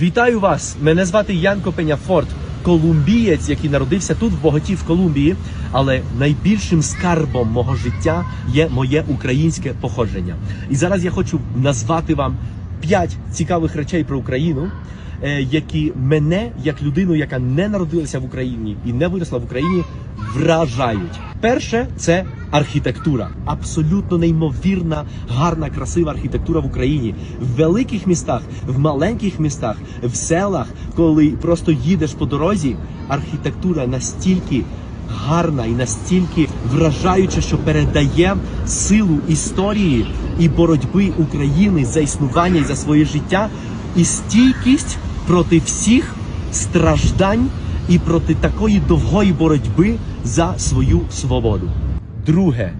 Вітаю вас! Мене звати Янко Пеняфорт, колумбієць, який народився тут в Боготі в Колумбії. Але найбільшим скарбом мого життя є моє українське походження. І зараз я хочу назвати вам п'ять цікавих речей про Україну, е, які мене, як людину, яка не народилася в Україні і не виросла в Україні, вражають. Перше це архітектура. Абсолютно неймовірна, гарна, красива архітектура в Україні. В великих містах, в маленьких містах, в селах, коли просто їдеш по дорозі, архітектура настільки гарна і настільки вражаюча, що передає силу історії і боротьби України за існування і за своє життя, і стійкість проти всіх страждань і проти такої довгої боротьби за свою свободу. Друге.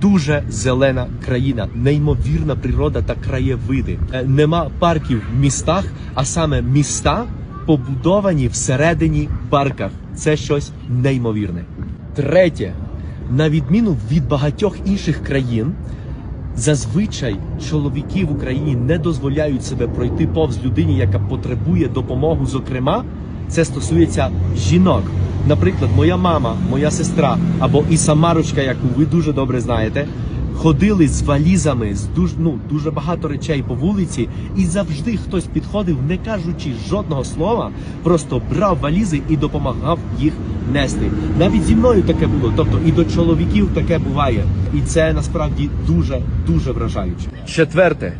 Дуже зелена країна, неймовірна природа та краєвиди. Е, Нема парків в містах, а саме міста побудовані всередині парках. Це щось неймовірне. Третє, на відміну від багатьох інших країн, зазвичай чоловіки в Україні не дозволяють себе пройти повз людині, яка потребує допомоги. Зокрема, це стосується жінок. Наприклад, моя мама, моя сестра або і Самарочка, яку ви дуже добре знаєте, ходили з валізами, з дуже, ну, дуже багато речей по вулиці, і завжди хтось підходив, не кажучи жодного слова, просто брав валізи і допомагав їх нести. Навіть зі мною таке було, тобто і до чоловіків таке буває. І це насправді дуже дуже вражаюче. Четверте.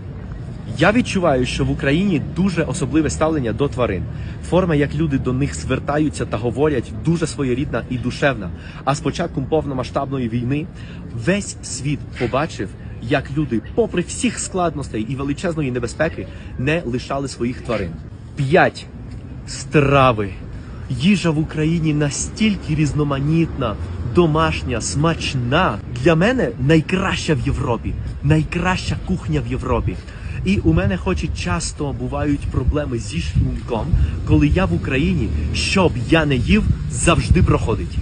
Я відчуваю, що в Україні дуже особливе ставлення до тварин. Форма, як люди до них звертаються та говорять, дуже своєрідна і душевна. А з початком повномасштабної війни весь світ побачив, як люди, попри всіх складностей і величезної небезпеки, не лишали своїх тварин. П'ять страви. Їжа в Україні настільки різноманітна, домашня, смачна. Для мене найкраща в Європі, найкраща кухня в Європі. І у мене хоч і часто бувають проблеми зі шлунком, коли я в Україні, щоб я не їв, завжди проходить.